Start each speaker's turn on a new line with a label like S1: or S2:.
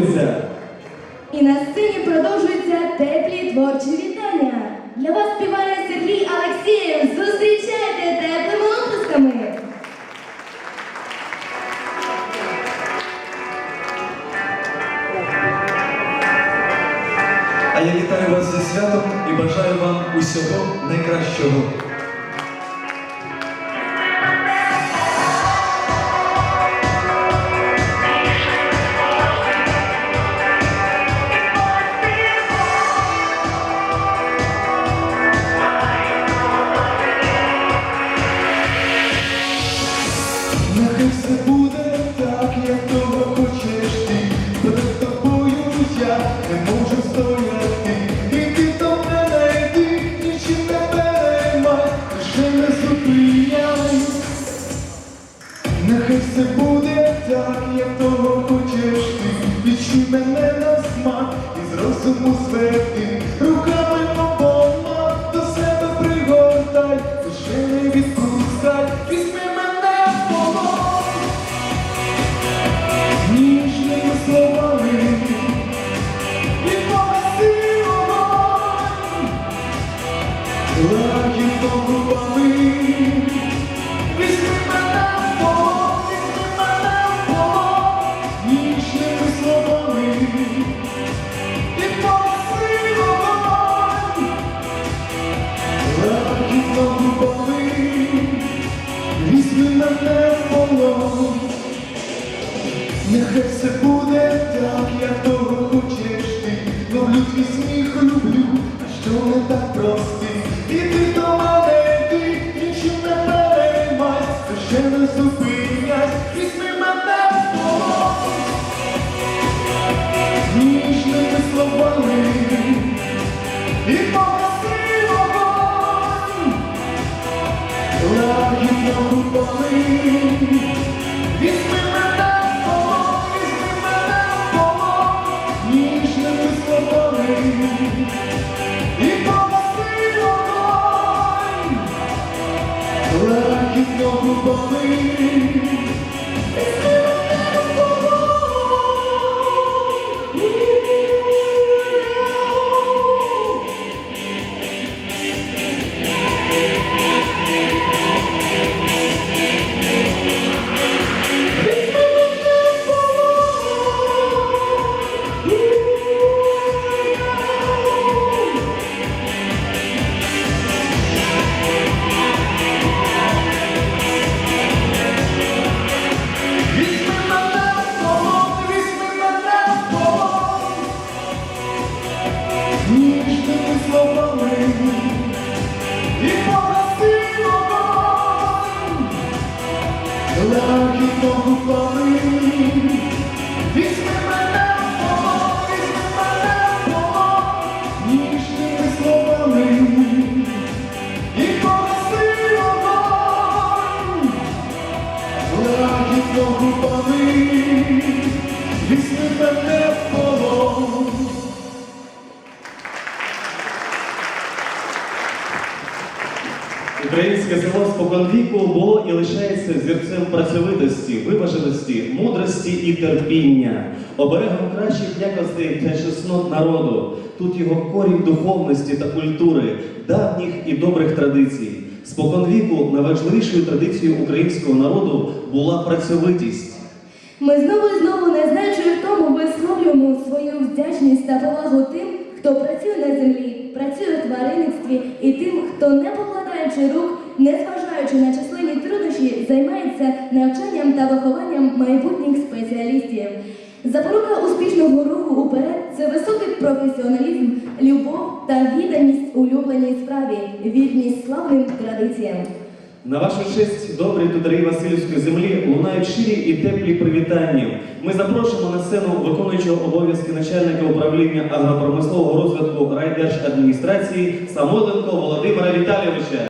S1: продовжується.
S2: І на сцені продовжуються теплі творчі вітання. Для вас співає Сергій Алексєєв. Зустрічайте теплими оплесками.
S3: А я вітаю вас зі святом і бажаю вам усього найкращого. Все буде так, як того хочеш ти. Відчуй мене на смак і з розуму свети Руками Нехай все буде так, як того хочеш ти. Люблю твій сміх, люблю, а що не так прости. І ти до мене йди, нічим не переймай, ще не зупиняй, лагідно губами.
S1: Українське село споконвіку було і лишається зірцем працьовитості, виваженості, мудрості і терпіння, оберегом кращих якостей та чеснот народу. Тут його корінь духовності та культури, давніх і добрих традицій. Споконвіку найважливішою традицією українського народу була працьовитість.
S2: Ми знову і знову не знаючи тому висловлюємо свою вдячність та повагу тим, хто працює на землі, працює в тваринництві, і тим, хто не покладаючи рук, незважаючи на численні труднощі, займається навчанням та вихованням майбутніх спеціалістів. Запорука успішного руху уперед це високий професіоналізм, любов та відданість улюбленій справі, вірність славним традиціям.
S1: На вашу честь, добрі тударі Васильівської землі лунають щирі і теплі привітання. Ми запрошуємо на сцену виконуючого обов'язки начальника управління агропромислового розвитку райдержадміністрації Самойленко Володимира Віталійовича.